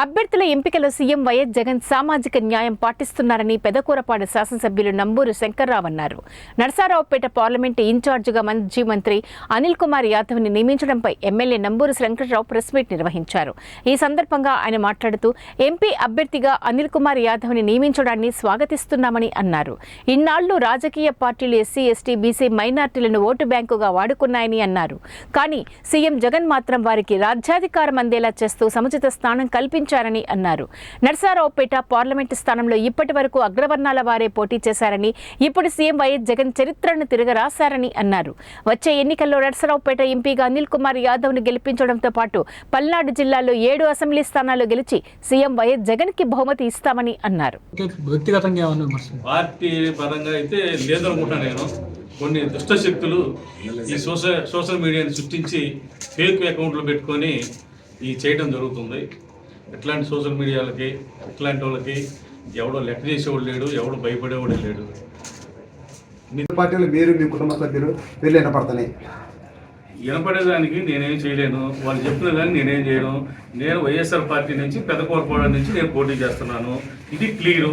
అభ్యర్థుల ఎంపికలో CM YS Jagan సామాజిక న్యాయం పాటిస్తున్నారని పెదకూరపాడు శాసనసభ్యులు నంబూరు శంకర్రావు అన్నారు. నరసారావుపేట పార్లమెంటు ఇన్ఛార్జిగా మాజీ మంత్రి అనిల్ కుమార్ యాదవ్ని నియమించడంపై MLA Namburu Shankarrao press meet నిర్వహించారు. ఈ సందర్భంగా ఆయన మాట్లాడుతూ ఎంపీ అభ్యర్థిగా అనిల్ కుమార్ యాదవ్ని నియమించడాన్ని స్వాగతిస్తున్నామని అన్నారు. ఇన్నాళ్ళు రాజకీయ పార్టీలు ఎస్సీ ఎస్టీ బీసీ మైనార్టీలను ఓటు బ్యాంకుగా వాడుకున్నాయని అన్నారు. కానీ సీఎం జగన్ మాత్రం వారికి రాజ్యాధికారం అందేలా చేస్తూ సముచిత స్థానం కల్పించారని అన్నారు. నర్సారావుపేట పార్లమెంటు స్థానంలో ఇప్పటి వరకు అగ్రవర్ణాల వారే పోటీ చేశారని ఇప్పుడు సీఎం వైఎస్ జగన్ చరిత్రను తిరగరాశారని అన్నారు. వచ్చే ఎన్నికల్లో నర్సరావుపేట ఎంపీగా అనిల్ కుమార్ యాదవ్ను గెలిపించడంతో పాటు పల్నాడు జిల్లాలో ఏడు అసెంబ్లీ స్థానాలు గెలిచి సీఎం వైఎస్ జగన్కి బహుమతి ఇస్తామని అన్నారు. వ్యక్తిగతంగా ఏమన్నా విమర్శ పార్టీ పరంగా అయితే లేదనుకుంటా నేను. కొన్ని దుష్ట శక్తులు ఈ సోషల్ సోషల్ మీడియాని సృష్టించి ఫేక్ అకౌంట్లు పెట్టుకొని ఈ చేయడం జరుగుతుంది. ఇట్లాంటి సోషల్ మీడియాలకి ఇట్లాంటి వాళ్ళకి ఎవడో లెక్క చేసేవాడు లేడు ఎవడో భయపడేవాడు లేడు. మీ పార్టీలో మీరు మీ కుటుంబ సభ్యులు వీళ్ళు వినపడుతున్నాయి వినపడేదానికి నేనేం చేయలేను. వాళ్ళు చెప్పిన దాన్ని నేనేం చేయను. నేను వైఎస్ఆర్ పార్టీ నుంచి పెద్ద కోరపాడు నుంచి నేను పోటీ చేస్తున్నాను. ఇది క్లియరు.